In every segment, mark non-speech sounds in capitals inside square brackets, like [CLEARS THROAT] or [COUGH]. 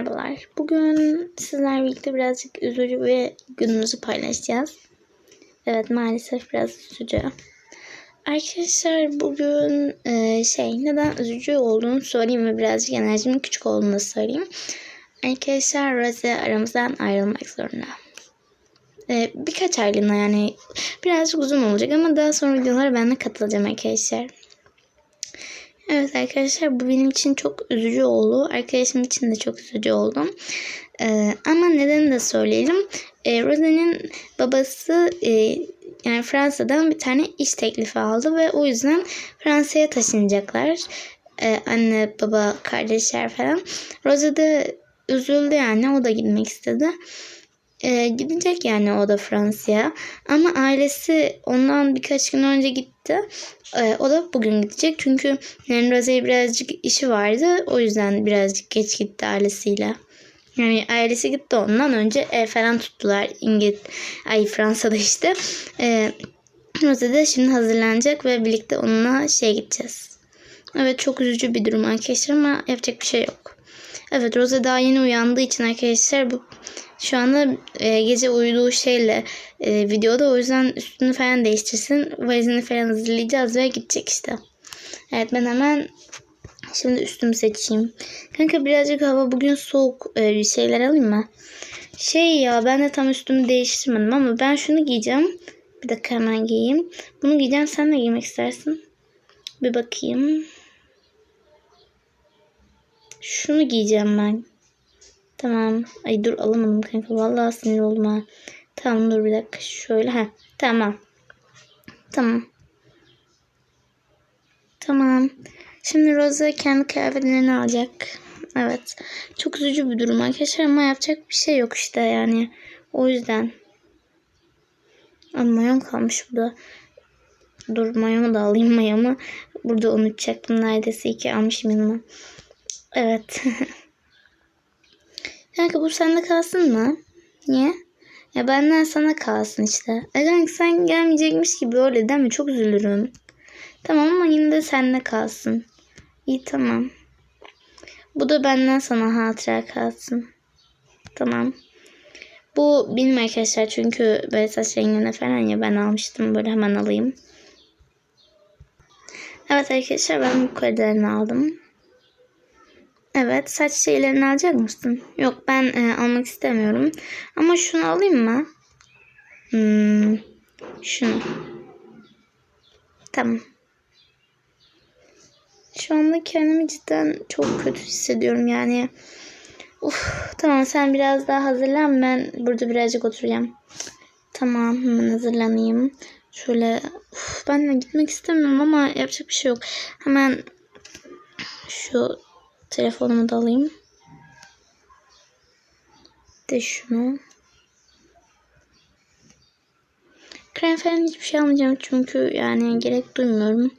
Merhabalar. Bugün sizlerle birlikte birazcık üzücü bir günümüzü paylaşacağız. Evet maalesef biraz üzücü. Arkadaşlar bugün e, şey neden üzücü olduğunu söyleyeyim ve birazcık enerjimin küçük olduğunu da söyleyeyim. Arkadaşlar Rose aramızdan ayrılmak zorunda. E, birkaç aylığına yani birazcık uzun olacak ama daha sonra videolara ben de katılacağım arkadaşlar. Evet arkadaşlar bu benim için çok üzücü oldu. Arkadaşım için de çok üzücü oldum. Ee, ama neden de söyleyelim. Ee, Rose'nin babası e, yani Fransa'dan bir tane iş teklifi aldı ve o yüzden Fransa'ya taşınacaklar. Ee, anne, baba, kardeşler falan. Rose de üzüldü yani o da gitmek istedi. Ee, gidecek yani o da Fransa'ya. Ama ailesi ondan birkaç gün önce gitti. Ee, o da bugün gidecek. Çünkü yani birazcık işi vardı. O yüzden birazcık geç gitti ailesiyle. Yani ailesi gitti ondan önce ev falan tuttular. İngiliz, ay Fransa'da işte. Ee, Rose de şimdi hazırlanacak ve birlikte onunla şey gideceğiz. Evet çok üzücü bir durum arkadaşlar ama yapacak bir şey yok. Evet Rose daha yeni uyandığı için arkadaşlar bu şu anda e, gece uyuduğu şeyle e, videoda o yüzden üstünü falan değiştirsin. Valizini falan hazırlayacağız ve gidecek işte. Evet ben hemen şimdi üstümü seçeyim. Kanka birazcık hava bugün soğuk e, bir şeyler alayım mı? Şey ya ben de tam üstümü değiştirmedim ama ben şunu giyeceğim. Bir dakika hemen giyeyim. Bunu giyeceğim sen de giymek istersin. Bir bakayım. Şunu giyeceğim ben. Tamam. Ay dur alamadım kanka. Vallahi sinir oldum ha. Tamam dur bir dakika. Şöyle. ha. Tamam. Tamam. Tamam. Şimdi Rose kendi kıyafetlerini alacak. Evet. Çok üzücü bir durum arkadaşlar ama yapacak bir şey yok işte yani. O yüzden. Ama mayom kalmış burada. Dur mayomu da alayım mayomu. Burada unutacaktım. Neredeyse iki almışım yanıma. Evet. [LAUGHS] Kanka bu sende kalsın mı? Niye? Ya benden sana kalsın işte. E kanka sen gelmeyecekmiş gibi öyle değil mi? Çok üzülürüm. Tamam ama yine de sende kalsın. İyi tamam. Bu da benden sana hatıra kalsın. Tamam. Bu benim arkadaşlar çünkü böyle saç rengine falan ya ben almıştım. Böyle hemen alayım. Evet arkadaşlar ben bu kadarını aldım. Evet saç şeylerini alacak mısın? Yok ben e, almak istemiyorum. Ama şunu alayım mı? Hmm, şunu. Tamam. Şu anda kendimi cidden çok kötü hissediyorum yani. Uf, tamam sen biraz daha hazırlan ben burada birazcık oturacağım. Tamam hemen hazırlanayım. Şöyle uf, ben de gitmek istemiyorum ama yapacak bir şey yok. Hemen şu Telefonumu da alayım. De şunu. Krem falan hiçbir şey almayacağım çünkü yani gerek duymuyorum.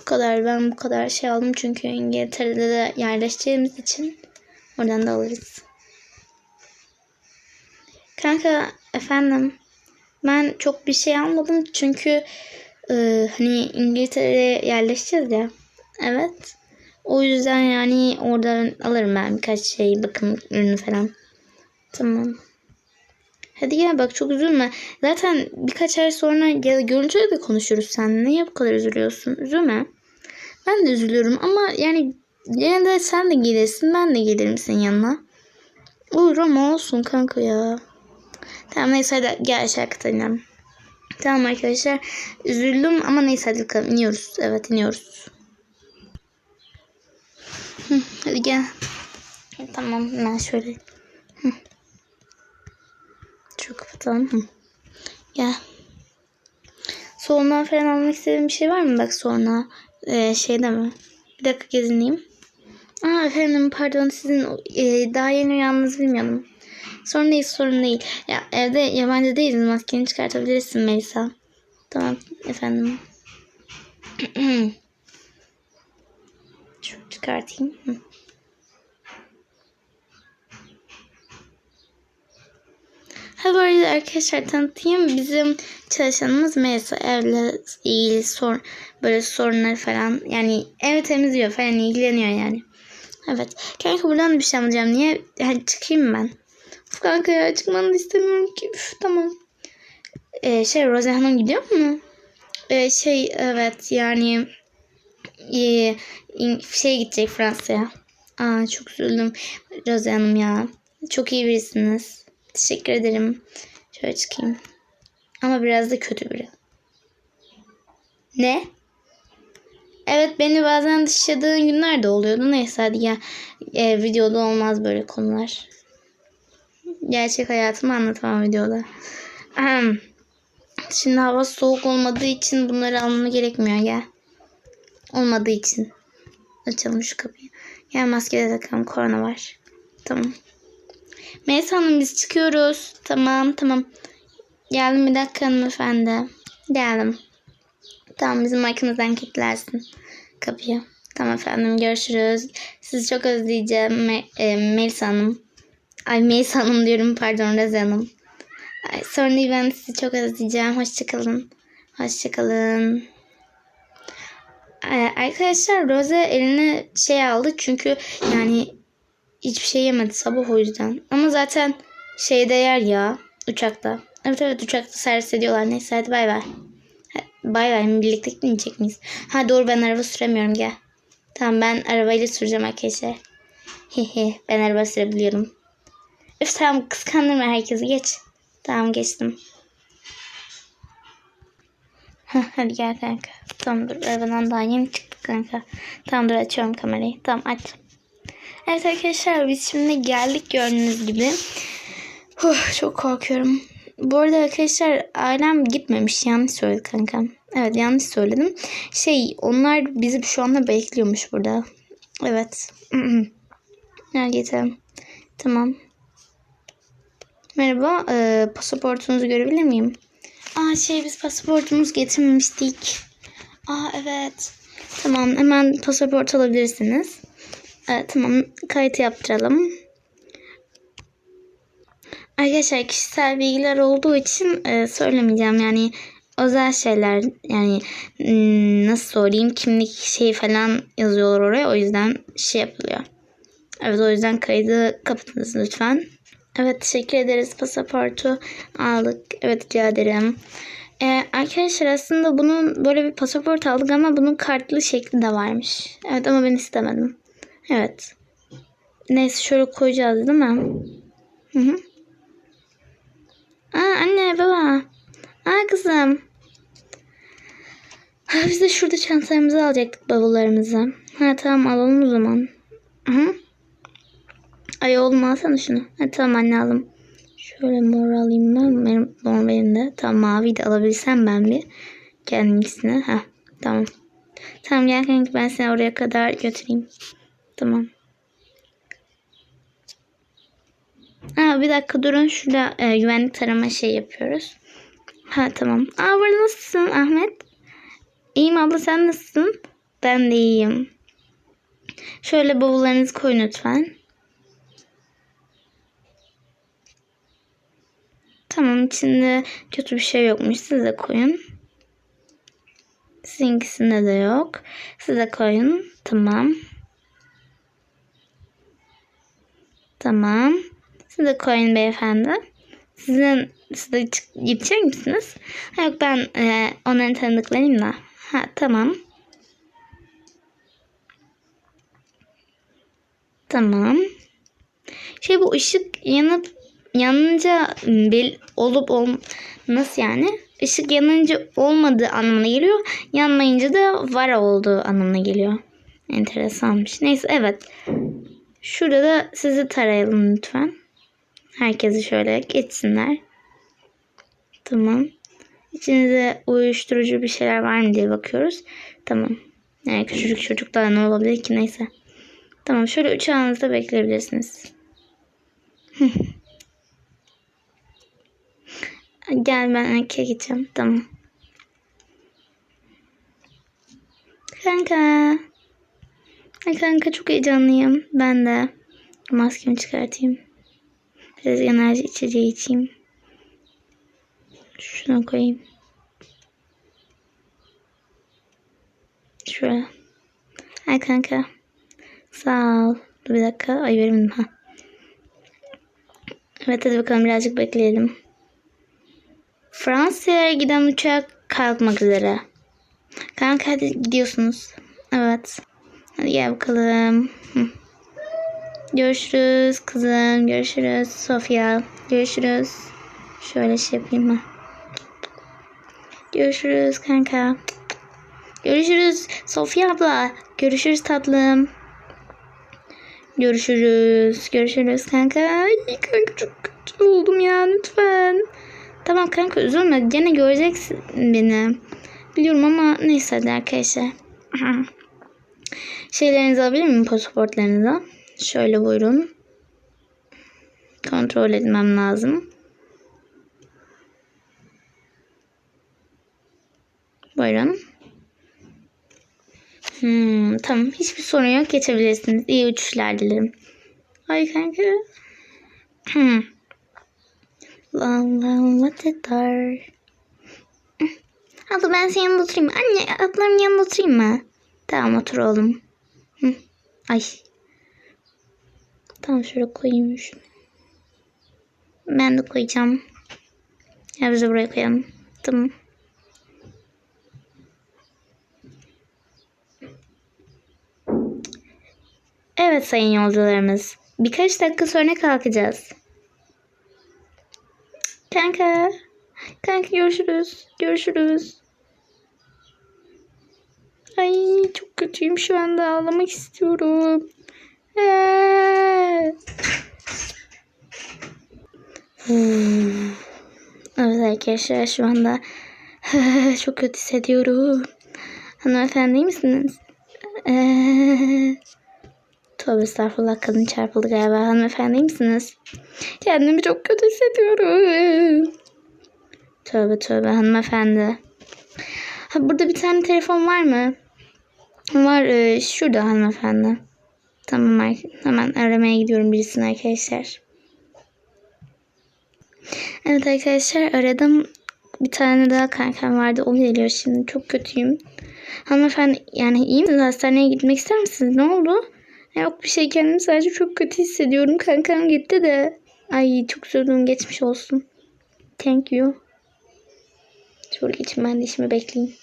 Bu kadar ben bu kadar şey aldım çünkü İngiltere'de de yerleşeceğimiz için oradan da alırız. Kanka efendim ben çok bir şey almadım çünkü e, hani İngiltere'ye yerleşeceğiz ya. Evet. O yüzden yani oradan alırım ben birkaç şey bakım ürünü falan. Tamam. Hadi gel bak çok üzülme. Zaten birkaç ay sonra gel görünce de konuşuruz sen. Niye bu kadar üzülüyorsun? Üzülme. Ben de üzülüyorum ama yani yine de sen de gelirsin ben de gelirim senin yanına. Olur ama olsun kanka ya. Tamam neyse hadi gel aşağı katalım. Tamam arkadaşlar. Üzüldüm ama neyse hadi bakalım iniyoruz. Evet iniyoruz. Hı, hadi gel. Tamam ben şöyle. Hı. Şu kapatalım. Hı. Gel. Solundan falan almak istediğim bir şey var mı? Bak sonra ee, şeyde mi? Bir dakika gezineyim. Aa efendim pardon sizin e, daha yeni uyandığınızı bilmiyordum. Sorun değil sorun değil. Ya evde yabancı değiliz maskeni çıkartabilirsin Melisa. Tamam efendim. [CLEARS THROAT] Şunu çıkartayım. Hı. Ha arada arkadaşlar tanıtayım. Bizim çalışanımız Melisa evle ilgili sor, böyle sorunları falan yani ev temizliyor falan ilgileniyor yani. Evet. Kanka buradan da bir şey alacağım. Niye? Hadi çıkayım ben. Uf kanka ya çıkmanı istemiyorum ki. Üf, tamam. Ee, şey Roze Hanım gidiyor mu? Ee, şey evet yani e, şey gidecek Fransa'ya. Aa çok üzüldüm Roze Hanım ya. Çok iyi birisiniz. Teşekkür ederim. Şöyle çıkayım. Ama biraz da kötü biri. Ne? Evet beni bazen dışladığın günler de oluyordu. Neyse hadi ya. E, videoda olmaz böyle konular. Gerçek hayatımı anlatamam videoda. Şimdi hava soğuk olmadığı için bunları almama gerekmiyor ya. Olmadığı için. Açalım şu kapıyı. Gel maske de takalım. Korona var. Tamam. Melisa Hanım biz çıkıyoruz. Tamam tamam. Geldim bir dakika hanımefendi. Geldim. Tamam bizim arkamızdan kilitlersin kapıyı. Tamam efendim görüşürüz. Sizi çok özleyeceğim Me- e, Melisa Hanım. Ay Melisa Hanım diyorum pardon Reze Hanım. Ay, değil ben sizi çok özleyeceğim. Hoşçakalın. Hoşçakalın. Ee, arkadaşlar Rose eline şey aldı çünkü yani hiçbir şey yemedi sabah o yüzden. Ama zaten şeyde yer ya uçakta. Evet evet uçakta servis ediyorlar. Neyse hadi bay bay. Bay bay birlikte gitmeyecek miyiz? Ha doğru ben araba süremiyorum gel. Tamam ben arabayla süreceğim arkadaşlar. Hehe ben araba sürebiliyorum. Üf tamam kıskandırma herkesi geç. Tamam geçtim. [LAUGHS] Hadi gel kanka. Tamam dur arabadan daha yeni çıktık kanka. Tamam dur açıyorum kamerayı. Tamam aç. Evet arkadaşlar biz şimdi geldik gördüğünüz gibi. Huh, çok korkuyorum. Bu arada arkadaşlar ailem gitmemiş. Yanlış söyledim kankam. Evet yanlış söyledim. Şey onlar bizi şu anda bekliyormuş burada. Evet. [CLEARS THROAT] Geçelim. Tamam. Merhaba. E, pasaportunuzu görebilir miyim? Aa şey biz pasaportumuz getirmemiştik. Aa evet. Tamam hemen pasaport alabilirsiniz. Evet, tamam kayıt yaptıralım. Arkadaşlar kişisel bilgiler olduğu için e, söylemeyeceğim yani özel şeyler yani hmm, nasıl söyleyeyim kimlik şeyi falan yazıyorlar oraya o yüzden şey yapılıyor. Evet o yüzden kaydı kapatınız lütfen. Evet teşekkür ederiz pasaportu aldık. Evet rica ederim. Ee, arkadaşlar aslında bunun böyle bir pasaport aldık ama bunun kartlı şekli de varmış. Evet ama ben istemedim. Evet. Neyse şöyle koyacağız değil mi? Hı hı. Aa anne baba. Aa kızım. Ha, biz de şurada çantalarımızı alacaktık bavullarımızı. Ha tamam alalım o zaman. Hı. Ay oğlum alsana şunu. Ha, tamam anne aldım. Şöyle mor alayım ben. Benim mor benim de. Tamam mavi de alabilsem ben bir. Kendisine. Ha tamam. Tamam gel kanka ben seni oraya kadar götüreyim. Tamam. Aa, bir dakika durun. Şurada e, güvenlik tarama şey yapıyoruz. Ha tamam. Aa burada nasılsın Ahmet? İyiyim abla sen nasılsın? Ben de iyiyim. Şöyle bavullarınızı koyun lütfen. Tamam içinde kötü bir şey yokmuş. Siz de koyun. Sizinkisinde de yok. Siz de koyun. Tamam. Tamam. Siz de koyun beyefendi. Sizin siz de gidecek misiniz? Ha, yok ben e, onların tanıdıklarıyım. Ha tamam. Tamam. Şey bu ışık yanıp yanınca bel olup ol nasıl yani? Işık yanınca olmadığı anlamına geliyor. Yanmayınca da var olduğu anlamına geliyor. Enteresanmış. Neyse evet. Şurada da sizi tarayalım lütfen. Herkesi şöyle geçsinler. Tamam. İçinizde uyuşturucu bir şeyler var mı diye bakıyoruz. Tamam. Yani küçücük çocuklar ne olabilir ki neyse. Tamam şöyle uçağınızda bekleyebilirsiniz. [LAUGHS] Gel ben erkeğe gideceğim. Tamam. Kanka. Ay kanka çok heyecanlıyım. Ben de. Maskemi çıkartayım. Biraz enerji içeceği içeyim. Şuna koyayım. Şuraya. Ay kanka. Sağ ol. Dur bir dakika. Ay veremedim ha. Evet hadi bakalım birazcık bekleyelim. Fransa'ya giden uçak kalkmak üzere. Kanka hadi gidiyorsunuz. Evet. Hadi gel bakalım. Görüşürüz kızım. Görüşürüz Sofya. Görüşürüz. Şöyle şey yapayım mı? Görüşürüz kanka. Görüşürüz Sofya abla. Görüşürüz tatlım. Görüşürüz. Görüşürüz kanka. Ay kanka çok kötü oldum ya lütfen. Tamam kanka üzülme. Gene göreceksin beni. Biliyorum ama neyse hadi arkadaşlar. [CLEARS THROAT] Şeylerinizi alabilir miyim pasaportlarınızı? Şöyle buyurun. Kontrol etmem lazım. Buyurun. Hmm, tamam. Hiçbir sorun yok. Geçebilirsiniz. İyi uçuşlar dilerim. Ay kanka. Hmm. [CLEARS THROAT] İt are. Abla ben senin yanında oturayım. Anne ablamın yanında oturayım mı? Tamam otur oğlum. Ay. Tamam şöyle koyayım şunu. Ben de koyacağım. Ya biz de buraya koyalım. Tamam. Evet sayın yolcularımız. Birkaç dakika sonra kalkacağız. Kanka. Kanka görüşürüz. Görüşürüz. Ay çok kötüyüm şu anda ağlamak istiyorum. Ee. Hmm. Evet arkadaşlar şu anda [LAUGHS] çok kötü hissediyorum. Hanımefendi misiniz? Ee, tövbe estağfurullah kadın çarpıldı galiba. Hanımefendi misiniz? Kendimi çok kötü hissediyorum. Tövbe tövbe hanımefendi. Ha, burada bir tane telefon var mı? Var e, şurada hanımefendi. Tamam hemen aramaya gidiyorum birisini arkadaşlar. Evet arkadaşlar aradım. Bir tane daha kankam vardı. O geliyor şimdi. Çok kötüyüm. Hanımefendi yani iyi misiniz? Hastaneye gitmek ister misiniz? Ne oldu? Yok bir şey kendimi sadece çok kötü hissediyorum. Kankam gitti de. Ay çok üzüldüm. Geçmiş olsun. Thank you. Şöyle geçin ben de işimi bekleyeyim.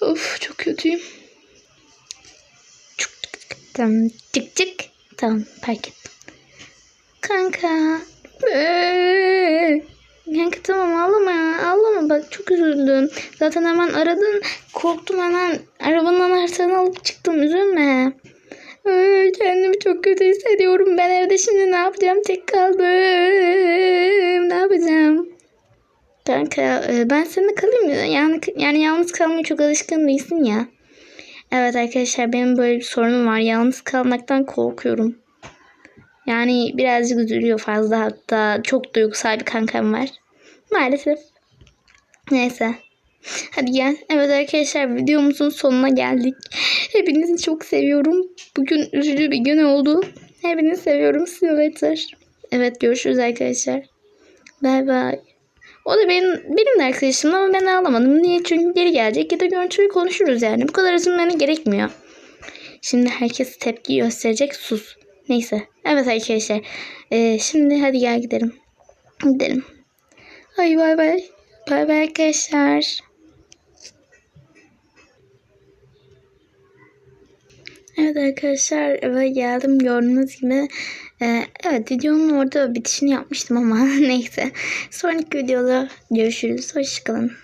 Of çok kötüyüm. Çık çık. Tamam çık çık. Tamam fark ettim. Kanka. Ee, Kanka tamam ağlama ya. Ağlama bak çok üzüldüm. Zaten hemen aradın. Korktum hemen. Arabanın anahtarını alıp çıktım. Üzülme. Kendimi çok kötü hissediyorum. Ben evde şimdi ne yapacağım? Tek kaldım. Ne yapacağım? Kanka e, ben seninle kalayım mı? Yani, yani yalnız kalmaya çok alışkın değilsin ya. Evet arkadaşlar benim böyle bir sorunum var. Yalnız kalmaktan korkuyorum. Yani birazcık üzülüyor fazla hatta çok duygusal bir kankam var. Maalesef. Neyse. Hadi gel. Evet arkadaşlar videomuzun sonuna geldik. Hepinizi çok seviyorum. Bugün üzücü bir gün oldu. Hepinizi seviyorum. See. Evet görüşürüz arkadaşlar. Bay bay. O da benim, benim de arkadaşım ama ben ağlamadım. Niye? Çünkü geri gelecek ya da görüntülü konuşuruz yani. Bu kadar üzülmene gerekmiyor. Şimdi herkes tepki gösterecek. Sus. Neyse. Evet arkadaşlar. Ee, şimdi hadi gel gidelim. Gidelim. Ay bay bay. Bay bay arkadaşlar. Evet arkadaşlar eve geldim. Gördüğünüz gibi e, evet videonun orada bitişini yapmıştım ama [LAUGHS] neyse. Sonraki videoda görüşürüz. Hoşçakalın.